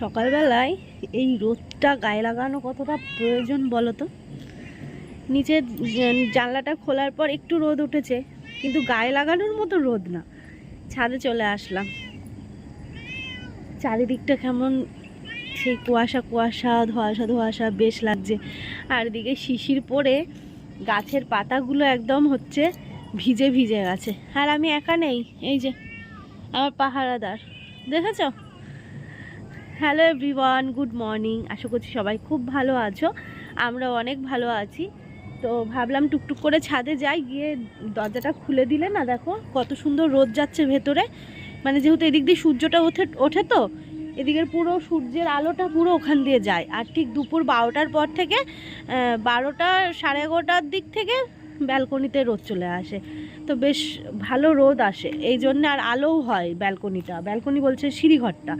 সকালবেলায় এই রোদটা গায়ে লাগানো কতটা প্রয়োজন বলো তো? নিচের জানলাটা খোলার পর একটু রোদ উঠেছে, কিন্তু গায়ে লাগানোর মতো রোদ না। ছাদে চলে আসলাম। চারিদিকটা কেমন সেই কুয়াশা কুয়াশা, ধোয়াশা ধোয়াশা, বেশ লাগছে। আর এদিকে শিশির পড়ে গাছের পাতাগুলো একদম হচ্ছে ভিজে ভিজে গেছে। আর আমি একা নেই, এই যে, আমার পাহারাদার। দেখেছ? Hello everyone, good morning. আশা করছি সবাই খুব ভালো আছো। আমরা অনেক ভালো আছি। তো ভাবলাম টুকটুক করে ছাদে যাই, গিয়ে দরজাটা খুলে দিলে না দেখো, কত সুন্দর রোদ যাচ্ছে ভেতরে। মানে যেহেতু এদিক দিয়ে সূর্যটা ওঠে ওঠে তো, এদিকের পুরো সূর্যের আলোটা পুরো ওখান দিয়ে যায়। আর ঠিক দুপুর বারোটার পর থেকে বারোটা সাড়ে এগারোটার দিক থেকে ব্যালকনিতে রোদ চলে আসে। তো বেশ ভালো রোদ আসে। এই জন্য আর আলোও হয় ব্যালকনিটা। ব্যালকনি বলছে সিঁড়িঘরটা।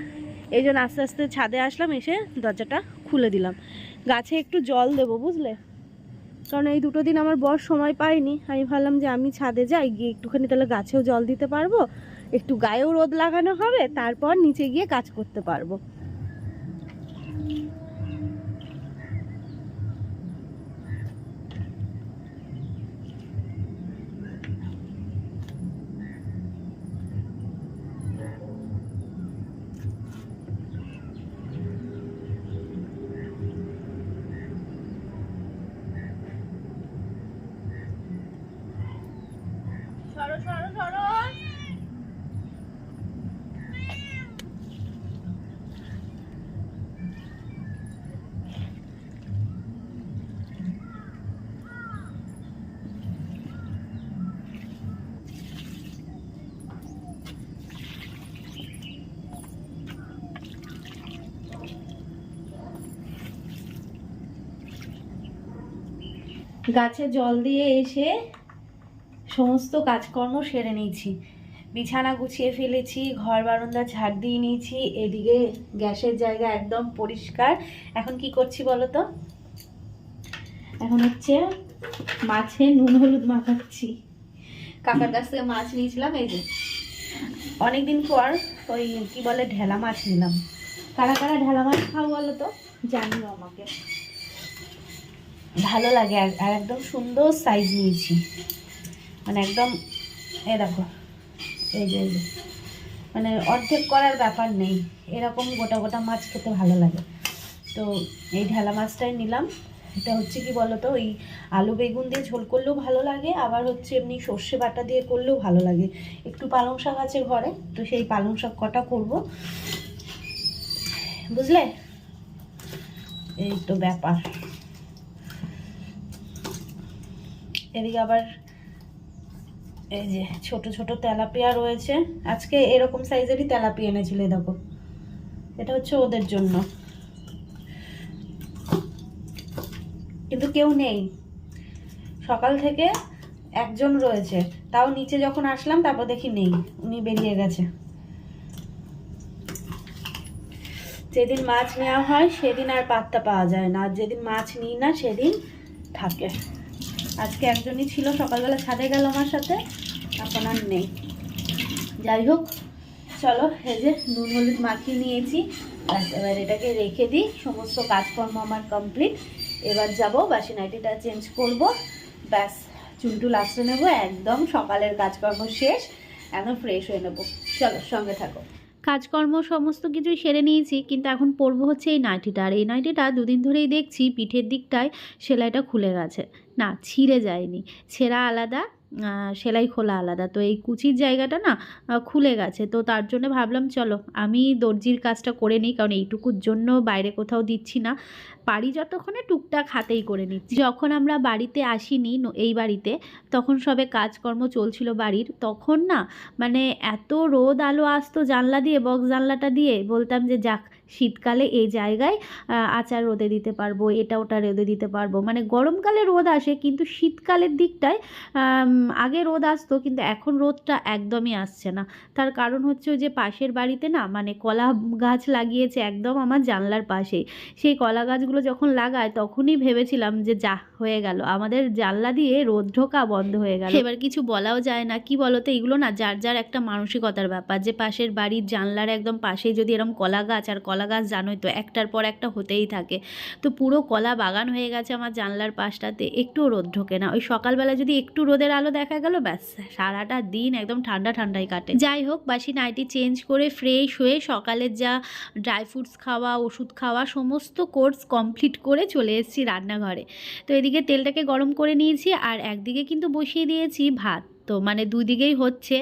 এই জন্য আস্তে আস্তে ছাদে আসলাম, এসে দরজাটা খুলে দিলাম। গাছে একটু জল দেব, বুঝলে? কারণ এই দুটো দিন আমার বর সময় পাইনি আমি ভাবলাম যে আমি ছাদে যাই, গিয়ে একটুখানি তাহলে গাছেও জল দিতে পারব, একটু গায়েও রোদ লাগানো হবে, তারপর নিচে গিয়ে কাজ করতে পারব সরো সরো সরো গাছে জল দিয়ে এসে সমস্ত কাজকর্ম সেরে নিয়েছি। বিছানা গুছিয়ে ফেলেছি, ঘর বারান্দা ঝাড় দিয়ে নিয়েছি, এদিকে গ্যাসের জায়গা একদম পরিষ্কার। এখন কি করছি বলো তো? এখন হচ্ছে মাছে নুন হলুদ মাখাচ্ছি। কাকার কাছ থেকে মাছ নিয়েছিলাম, এই যে। অনেকদিন পর ওই কি বলে ঢেলা মাছ নিলাম। কারা কারা ঢেলা মাছ খাও বলো তো? জানিও আমাকে। ভালো লাগে আর আর একদম সুন্দর সাইজ নিয়েছি। মানে একদম এ দেখো এই যে। মানে অর্ধেক করার ব্যাপার নেই, এরকম গোটা গোটা মাছ খেতে ভালো লাগে। তো এই ঢেলা মাছটাই নিলাম। এটা হচ্ছে কি বলতো, ওই আলু বেগুন দিয়ে ঝোল করলেও ভালো লাগে, আবার হচ্ছে এমনি সর্ষে বাটা দিয়ে করলেও ভালো লাগে। একটু পালং শাক আছে ঘরে, তো সেই পালং শাক কটা করব। বুঝলে? এই তো ব্যাপার। এদিকে আবার এই যে ছোট ছোট তেলাপিয়া রয়েছে। আজকে এরকম সাইজেরই তেলাপিয়া এনেছিল দেখো। এটা হচ্ছে ওদের জন্য। কিন্তু কেউ নেই। সকাল থেকে একজন রয়েছে। তাও নিচে যখন আসলাম, তারপর দেখি নেই। উনি বেরিয়ে গেছে। যেদিন মাছ নেওয়া হয়, সেদিন আর পাত্তা পাওয়া যায় না। আর যেদিন মাছ নিই না, সেদিন থাকে। আজকে একজনই ছিল, সকালবেলা ছাদে গেল আমার সাথে, এখন আর নেই। যাই হোক, চলো, এই যে নুন হলুদ মাখিয়ে নিয়েছি, ব্যাস, এবার এটাকে রেখে দিই, সমস্ত কাজকর্ম আমার কমপ্লিট এবার যাব বাসি নাইটিটা চেঞ্জ করব, ব্যাস চুলটুল লাস্টে নেব, একদম সকালের কাজকর্ম শেষ, এখন ফ্রেশ হয়ে নেব। চলো, সঙ্গে থাকো। কাজকর্ম সমস্ত কিছুই সেরে নিয়েছি, কিন্তু এখন পরবো হচ্ছে এই নাইটিটা। আর এই নাইটিটা দুদিন ধরেই দেখছি, পিঠের দিকটায় সেলাইটা খুলে গেছে। না, ছিঁড়ে যায়নি। ছেঁড়া আলাদা সেলাই খোলা আলাদা। তো এই কুচির জায়গাটা না খুলে গেছে। তো তার জন্য ভাবলাম, চলো আমি দর্জির কাজটা করে নিই, কারণ এইটুকুর জন্য বাইরে কোথাও দিচ্ছি না। পারি যতক্ষণে টুকটাক হাতেই করে নিচ্ছি। যখন আমরা বাড়িতে আসিনি এই বাড়িতে, তখন সবে কাজকর্ম চলছিল বাড়ির। তখন না মানে এত রোদ আলো আসতো জানলা দিয়ে, বক্স জানলাটা দিয়ে, বলতাম যে, যাক শীতকালে এই জায়গায় আচার রোদে দিতে পারব, এটা ওটা রোদে দিতে পারব। মানে গরমকালে রোদ আসে, কিন্তু শীতকালের দিকটায় আগে রোদ আসতো, কিন্তু এখন রোদটা একদমই আসছে না। তার কারণ হচ্ছে যে পাশের বাড়িতে না মানে কলা গাছ লাগিয়েছে একদম আমার জানলার পাশেই সেই কলা গাছগুলো যখন লাগায়, তখনই ভেবেছিলাম যে যা, হয়ে গেল। আমাদের জানলা দিয়ে রোদ ঢোকা বন্ধ হয়ে গেল। এবার কিছু বলাও যায় না। কি বলতো, এগুলো না যার যার একটা মানসিকতার ব্যাপার। যে পাশের বাড়ির জানলার একদম পাশেই যদি এরকম কলা গাছ আর কলা গাছ জানোই তো, একটার পর একটা হতেই থাকে। তো পুরো কলা বাগান হয়ে গেছে আমার জানলার পাশটাতে একটুও রোদ ঢোকে না। ওই সকালবেলা যদি একটু রোদের আলো দেখা গেল, ব্যাস, সারাটা দিন একদম ঠান্ডা ঠান্ডাই কাটে। যাই হোক, বাসি নাইটি চেঞ্জ করে ফ্রেশ হয়ে সকালের যা ড্রাই ফ্রুটস খাওয়া, ওষুধ খাওয়া, সমস্ত কোর্স কমপ্লিট করে চলে এসেছি রান্নাঘরে। তো এদিকে তেলটাকে গরম করে নিয়েছি আর একদিকে কিন্তু বসিয়ে দিয়েছি ভাত। তো মানে দুই দিকেই হচ্ছে।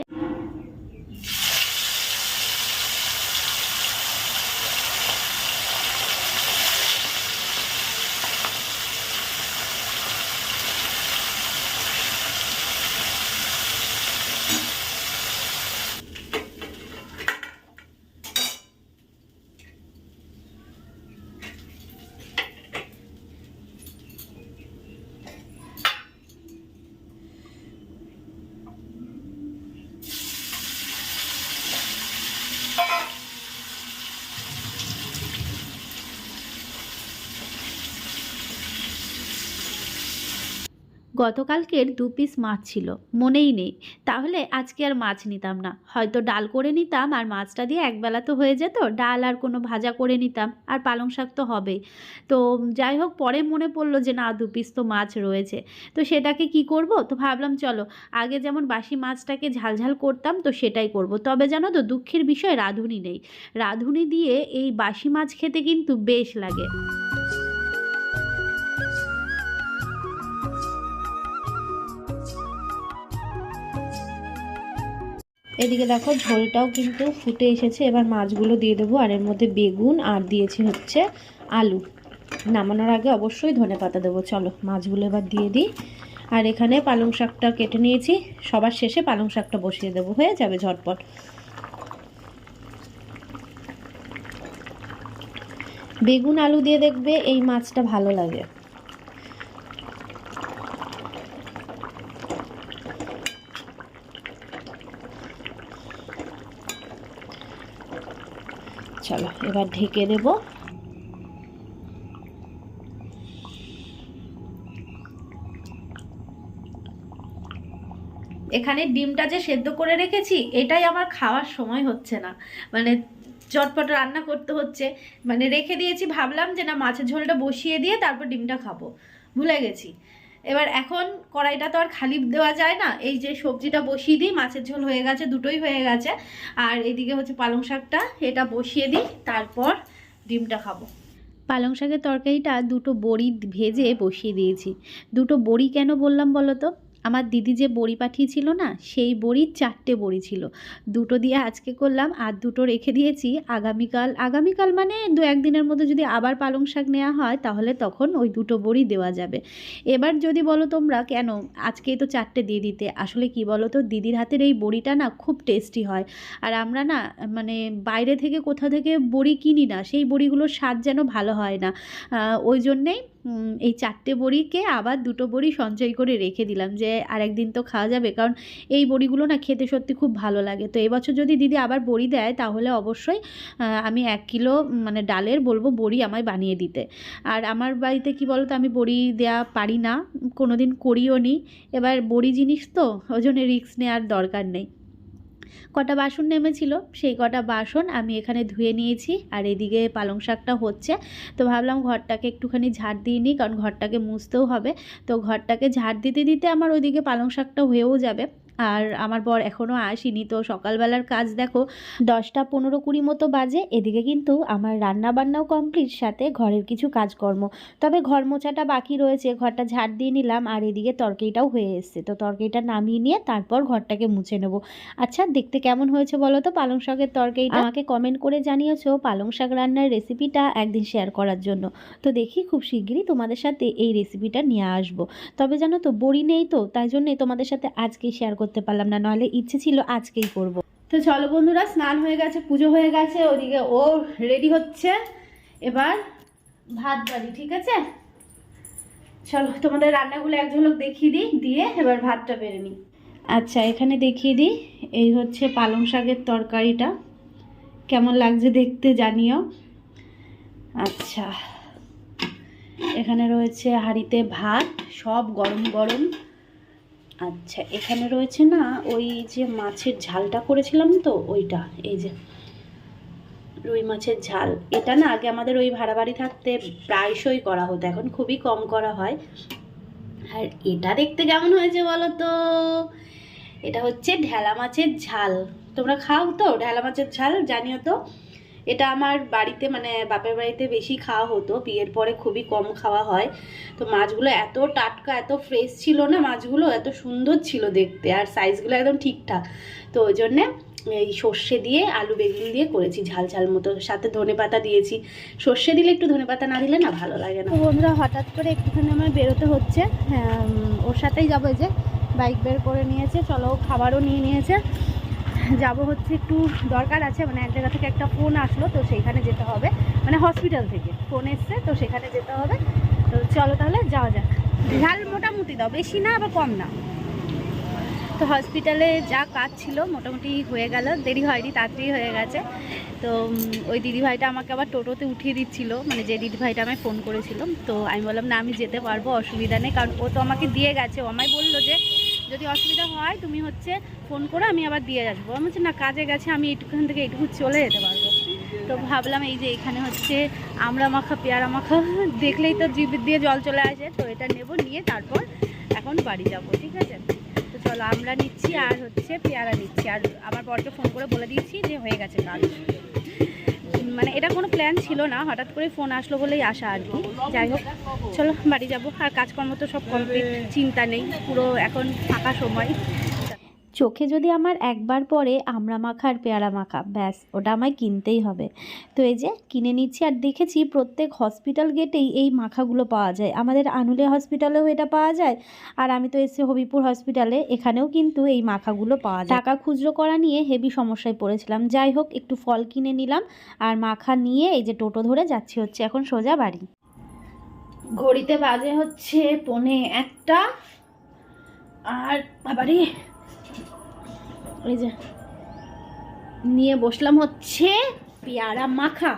গতকালকের দু পিস মাছ ছিল, মনেই নেই। তাহলে আজকে আর মাছ নিতাম না। হয়তো ডাল করে নিতাম আর মাছটা দিয়ে একবেলা তো হয়ে যেত, ডাল আর কোনো ভাজা করে নিতাম, আর পালং শাক তো হবেই। তো যাই হোক, পরে মনে পড়ল যে না, দু পিস তো মাছ রয়েছে। তো সেটাকে কি করব? তো ভাবলাম, চলো, আগে যেমন বাসি মাছটাকে ঝালঝাল করতাম, তো সেটাই করব। তবে জানো তো, দুঃখের বিষয়, রাঁধুনি নেই। রাঁধুনি দিয়ে এই বাসি মাছ খেতে কিন্তু বেশ লাগে। এদিকে দেখো ঝোলটাও কিন্তু ফুটে এসেছে। এবার মাছগুলো দিয়ে দেবো, আর এর মধ্যে বেগুন আর দিয়েছি হচ্ছে আলু। নামানোর আগে অবশ্যই ধনে পাতা দেবো। চলো, মাছগুলো এবার দিয়ে দিই। আর এখানে পালং শাকটা কেটে নিয়েছি। সবার শেষে পালং শাকটা বসিয়ে দেবো। হয়ে যাবে ঝটপট। বেগুন আলু দিয়ে দেখবে এই মাছটা ভালো লাগে। চলো, এবার ঢেকে দেবো। এখানে ডিমটা যে সেদ্ধ করে রেখেছি, এটাই আমার খাওয়ার সময় হচ্ছে না। মানে চটপট রান্না করতে হচ্ছে। মানে রেখে দিয়েছি, ভাবলাম যে না, মাছের ঝোলটা বসিয়ে দিয়ে তারপর ডিমটা খাব। ভুলে গেছি। এবার এখন কড়াইটা তো আর খালি দেওয়া যায় না, এই যে সবজিটা বসিয়ে দিই, মাছের ঝোল হয়ে গেছে, দুটোই হয়ে গেছে। আর এদিকে হচ্ছে পালং শাকটা, এটা বসিয়ে দিই, তারপর ডিমটা খাব। পালং শাকের তরকারিটা দুটো বড়ি ভেজে বসিয়ে দিয়েছি। দুটো বড়ি কেন বললাম বলো তো? আমার দিদি যে বড়ি পাঠিয়েছিল না, সেই বড়ি চারটে বড়ি ছিল। দুটো দিয়ে আজকে করলাম, আর দুটো রেখে দিয়েছি। আগামীকাল আগামীকাল মানে দু একদিনের মধ্যে যদি আবার পালং শাক নেওয়া হয়, তাহলে তখন ওই দুটো বড়ি দেওয়া যাবে। এবার যদি বলো তোমরা, কেন? আজকেই তো চারটে দিয়ে দিতে। আসলে কি বলো তো, দিদির হাতের এই বড়িটা না খুব টেস্টি হয়। আর আমরা না মানে বাইরে থেকে কোথা থেকে বড়ি কিনি না, সেই বড়িগুলোর স্বাদ যেন ভালো হয় না। ওই জন্যেই এই চারটে বড়িকে আবার দুটো বড়ি সঞ্চয় করে রেখে দিলাম যে আরেকদিন তো খাওয়া যাবে। কারণ এই বড়িগুলো না খেতে সত্যি খুব ভালো লাগে। তো এবছর যদি দিদি আবার বড়ি দেয়, তাহলে অবশ্যই আমি এক কিলো মানে ডালের বলব বড়ি আমায় বানিয়ে দিতে। আর আমার বাড়িতে কি বলো তো আমি বড়ি দেওয়া পারি না কোনো দিন করিও নি। এবার বড়ি জিনিস তো ওই জন্য রিস্ক নেওয়ার দরকার নেই। কটা বাসন নেমেছিল, সেই কটা বাসন আমি এখানে ধুয়ে নিয়েছি আর এদিকে পালং শাকটা হচ্ছে। তো ভাবলাম ঘরটাকে একটুখানি ঝাড় দিয়ে নিই, কারণ ঘরটাকে মুছতেও হবে। তো ঘরটাকে ঝাড় দিতে দিতে আমার ওইদিকে পালং শাকটা হয়েও যাবে। আর আমার বর এখনও আসেনি। তো সকালবেলার কাজ দেখো, দশটা পনেরো কুড়ি মতো বাজে। এদিকে কিন্তু আমার রান্না বান্নাও কমপ্লিট সাথে ঘরের কিছু কাজকর্ম। তবে ঘর মোছাটা বাকি রয়েছে, ঘরটা ঝাড় দিয়ে নিলাম আর এদিকে তরকারিটাও হয়ে এসছে। তো তরকারিটা নামিয়ে নিয়ে তারপর ঘরটাকে মুছে নেব। আচ্ছা দেখতে কেমন হয়েছে বলো তো? পালং শাকের তরকারিটা আমাকে কমেন্ট করে জানিয়েছো পালং শাক রান্নার রেসিপিটা একদিন শেয়ার করার জন্য। তো দেখি খুব শিগগিরই তোমাদের সাথে এই রেসিপিটা নিয়ে আসব। তবে জানো তো, বড়ি নেই তো, তাই জন্যই তোমাদের সাথে আজকে শেয়ার করতে পারলাম না নাহলে ইচ্ছে ছিল আজকেই করব। তো চলো বন্ধুরা, স্নান হয়ে গেছে, পুজো হয়ে গেছে, ওদিকে ও রেডি হচ্ছে। এবার ভাত বাড়ি, ঠিক আছে? চলো, তোমাদের রান্নাগুলো এক ঝলক দেখিয়ে দিই, দিয়ে এবার ভাতটা বেড়ে নিই। আচ্ছা এখানে দেখিয়ে দিই, এই হচ্ছে পালং শাকের তরকারিটা। কেমন লাগছে দেখতে জানিও। আচ্ছা এখানে রয়েছে হাঁড়িতে ভাত, সব গরম গরম। আচ্ছা এখানে রয়েছে না ওই যে মাছের ঝালটা করেছিলাম তো, ওইটা, এই যে রুই মাছের ঝাল। এটা না আগে আমাদের ওই ভাড়া বাড়ি থাকতে প্রায়শই করা হতো, এখন খুবই কম করা হয়। আর এটা দেখতে কেমন হয়েছে বলো তো? এটা হচ্ছে ঢেলা মাছের ঝাল। তোমরা খাও তো ঢেলা মাছের ঝাল, জানিও তো? এটা আমার বাড়িতে মানে বাপের বাড়িতে বেশি খাওয়া হতো। বিয়ের পরে খুবই কম খাওয়া হয়। তো মাছগুলো এত টাটকা এত ফ্রেশ ছিল না মাছগুলো এত সুন্দর ছিল দেখতে আর সাইজগুলো একদম ঠিকঠাক। তো ওই জন্যে এই সর্ষে দিয়ে আলু বেগুন দিয়ে করেছি ঝাল ঝাল মতো। সাথে ধনে পাতা দিয়েছি। সর্ষে দিলে একটু ধনে পাতা না দিলে না ভালো লাগে না। বন্ধুরা হঠাৎ করে একটুখানি আমার বেরোতে হচ্ছে। হ্যাঁ, ওর সাথেই যাব যে বাইক বের করে নিয়েছে। চলো খাবারও নিয়ে নিয়েছে। যাব হচ্ছে একটু দরকার আছে মানে এক জায়গা থেকে একটা ফোন আসলো, তো সেইখানে যেতে হবে। মানে হসপিটাল থেকে ফোন এসছে, তো সেখানে যেতে হবে। তো চলো তাহলে যাওয়া যাক। ঝাল মোটামুটি দাও, বেশি না আবার কম না। তো হসপিটালে যা কাজ ছিল মোটামুটি হয়ে গেল, দেরি হয়নি, তাড়াতাড়ি হয়ে গেছে। তো ওই দিদিভাইটা আমাকে আবার টোটোতে উঠিয়ে দিচ্ছিল মানে যে দিদিভাইটা আমায় ফোন করেছিল। তো আমি বললাম, না, আমি যেতে পারব, অসুবিধা নেই। কারণ ও তো আমাকে দিয়ে গেছে, ও আমায় বলল যে যদি অসুবিধা হয়, তুমি হচ্ছে ফোন করে আমি আবার দিয়ে আসব। আমি হচ্ছে না, কাজে গেছে, আমি এইটুখান থেকে এইটুকু চলে যেতে পারব। তো ভাবলাম এই যে এখানে হচ্ছে আমড়া মাখা, পেয়ারা মাখা, দেখলেই তো জিভ দিয়ে জল চলে আসে। তো এটা নেব, নিয়ে তারপর এখন বাড়ি যাব, ঠিক আছে? তো চলো, আমরা নিচ্ছি আর হচ্ছে পেয়ারা নিচ্ছি। আর আমার বরকে ফোন করে বলে দিয়েছি যে হয়ে গেছে কাজ। মানে এটা কোনো প্ল্যান ছিল না, হঠাৎ করে ফোন আসলো বলেই আসা আর কি। যাই হোক, চলো বাড়ি যাব। আর কাজকর্ম তো সব কমপ্লিট চিন্তা নেই, পুরো এখন ফাঁকা সময়। চোখে যদি আমার একবার পরে আমড়া মাখা আর পেয়ারা মাখা, ব্যাস, ওটা আমায় কিনতেই হবে। তো এই যে কিনে নিচ্ছি আর দেখেছি প্রত্যেক হসপিটাল গেটেই এই মাখাগুলো পাওয়া যায়। আমাদের আনুলে হসপিটালেও এটা পাওয়া যায় আর আমি তো এসে হবিপুর হসপিটালে এখানেও কিন্তু এই মাখাগুলো পাওয়া যায়। টাকা খুচরো করা নিয়ে হেভি সমস্যায় পড়েছিলাম। যাই হোক, একটু ফল কিনে নিলাম আর মাখা নিয়ে এই যে টোটো ধরে যাচ্ছি হচ্ছে এখন সোজা বাড়ি। ঘড়িতে বাজে হচ্ছে পনে একটা। আর বাবারে এই যে, নিয়ে বসলাম হচ্ছে পেয়ারা মাখা।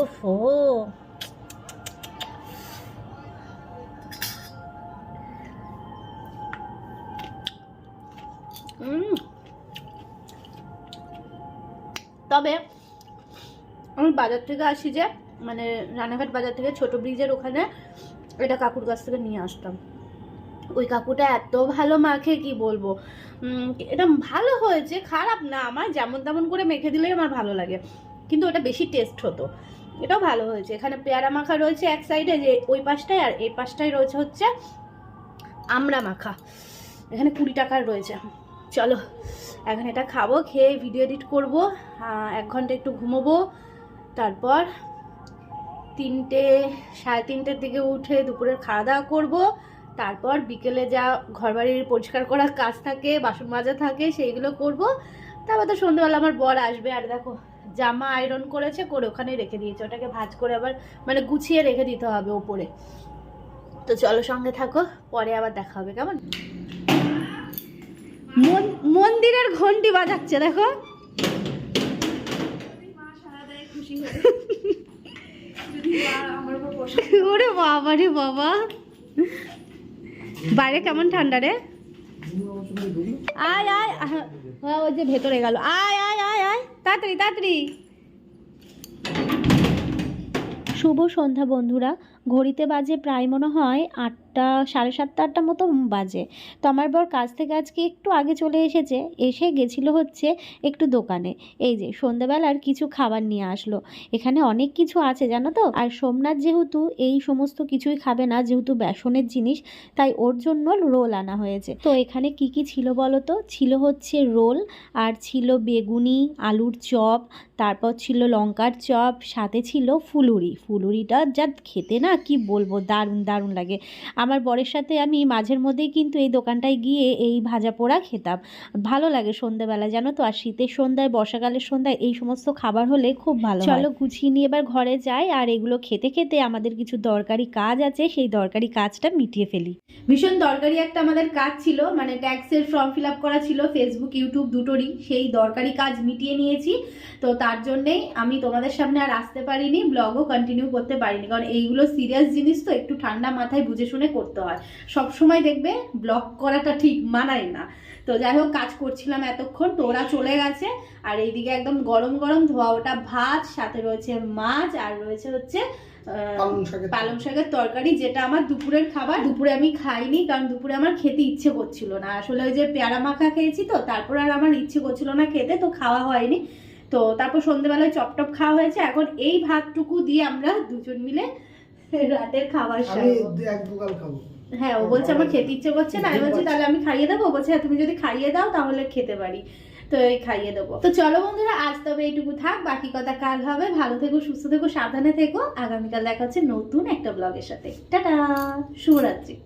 ওহো। তবে আমি বাজার থেকে আসি যে মানে রানাঘাট বাজার থেকে ছোট ব্রিজের ওখানে এটা কাকুর কাছ থেকে নিয়ে আসতাম। ওই কাকুটা এত ভালো মাখে, কি বলব? এটা ভালো হয়েছে, খারাপ না আমার, যেমন তেমন করে মেখে দিলেই আমার ভালো লাগে। কিন্তু ওটা বেশি টেস্ট হতো। এটাও ভালো হয়েছে। এখানে পেয়ারা মাখা রয়েছে এক সাইডে যে ওই পাশটায়, আর এই পাশটায় রয়েছে হচ্ছে আমড়া মাখা। এখানে কুড়ি টাকার রয়েছে। চলো, এখন এটা খাব, খেয়ে ভিডিও এডিট করব। এক ঘণ্টা একটু ঘুমোবো। তারপর তিনটে, সাড়ে তিনটের দিকে উঠে দুপুরের খাওয়া দাওয়া করব। তারপর বিকেলে যা ঘরবাড়ির পরিষ্কার করার কাজ থাকে বাসন মাজা থাকে সেইগুলো করব। তারপর তো সন্ধ্যেবেলা আমার বর আসবে আর দেখো জামা আয়রন করেছে করে ওখানে রেখে দিয়েছে। ওটাকে ভাঁজ করে আবার মানে গুছিয়ে রেখে দিতে হবে ওপরে। তো চলো সঙ্গে থাকো পরে আবার দেখা হবে কেমন? মন- মন্দিরের ঘন্টি বাজাচ্ছে দেখো। ওরে বাবা রে বাবা। বাইরে কেমন ঠান্ডা রে? আয় আয় ওই যে ভেতরে গেল। আয় আয় আয় আয়, তাড়াতাড়ি তাড়াতাড়ি। শুভ সন্ধ্যা বন্ধুরা। ঘড়িতে বাজে প্রায় মনে হয় আটটা, সাড়ে সাতটা, আটটা মতো বাজে। তো আমার বর কাজ থেকে আজকে একটু আগে চলে এসেছে, এসে গেছিল হচ্ছে একটু দোকানে। এই যে, সন্ধ্যাবেলার কিছু খাবার নিয়ে আসলো। এখানে অনেক কিছু আছে, জানো তো? আর সোমনাথ যেহেতু এই সমস্ত কিছুই খাবে না, যেহেতু বেসনের জিনিস, তাই ওর জন্য রোল আনা হয়েছে। তো এখানে কি কি ছিল বলো তো? ছিল হচ্ছে রোল, আর ছিল বেগুনি, আলুর চপ, তারপর ছিল লঙ্কার চপ, সাথে ছিল ফুলুরি। ফুলুরিটা যা খেতে না কি বলব? দারুণ দারুণ লাগে। আমার বরের সাথে আমি মাঝের মধ্যেই কিন্তু এই দোকানটায় গিয়ে এই ভাজা পোড়া খেতাম। ভালো লাগে সন্ধ্যাবেলা জানো তো? আর শীতের সন্ধ্যায় বর্ষাকালের সন্ধ্যায় এই সমস্ত খাবার হলে খুব ভালো চলো গুছিয়ে নিয়ে এবার ঘরে যাই আর এগুলো খেতে খেতে আমাদের কিছু দরকারি কাজ আছে সেই দরকারি কাজটা মিটিয়ে ফেলি। ভীষণ দরকারি একটা আমাদের কাজ ছিল মানে ট্যাক্সের ফর্ম ফিল আপ করা ছিল ফেসবুক ইউটিউব দুটোরই সেই দরকারি কাজ মিটিয়ে নিয়েছি। তো তার জন্যেই আমি তোমাদের সামনে আর আসতে পারিনি ব্লগও কন্টিনিউ করতে পারিনি কারণ এইগুলো সিরিয়াস জিনিস তো একটু ঠান্ডা মাথায় বুঝে শুনে করতে হয়। সব সময় দেখবে ব্লক করাটা ঠিক মানায় না। তো যাই হোক কাজ করছিলাম এতক্ষণ তো ওরা চলে গেছে। আর এইদিকে একদম গরম গরম ধোয়া ওটা ভাত সাথে রয়েছে মাছ আর রয়েছে হচ্ছে পালং শাকের তরকারি। যেটা আমার দুপুরের খাবার। দুপুরে আমি খাইনি কারণ দুপুরে আমার খেতে ইচ্ছে করছিল না। আসলে ওই যে পেয়ারা মাখা খেয়েছি তো তারপর আর আমার ইচ্ছে করছিল না খেতে তো খাওয়া হয়নি। তো তারপর সন্ধ্যেবেলায় চপটপ খাওয়া হয়েছে। এখন এই ভাতটুকু দিয়ে আমরা দুজন মিলে রাতের খাবার আমি এক বোকাল খাব। হ্যাঁ ও বলছে আমার খেতে ইচ্ছে করছে না। আমি বলছি তাহলে আমি খাইয়ে দেবো? বলছে হ্যাঁ, তুমি যদি খাইয়ে দাও তাহলে খেতে পারি। তো এই খাইয়ে দেবো। তো চলো বন্ধুরা আজ তবে এইটুকু থাক। বাকি কথা কাল হবে। ভালো থেকো সুস্থ থেকো সাবধানে থেকো। আগামীকাল দেখা হচ্ছে নতুন একটা ব্লগের সাথে। টাটা শুভরাত্রি।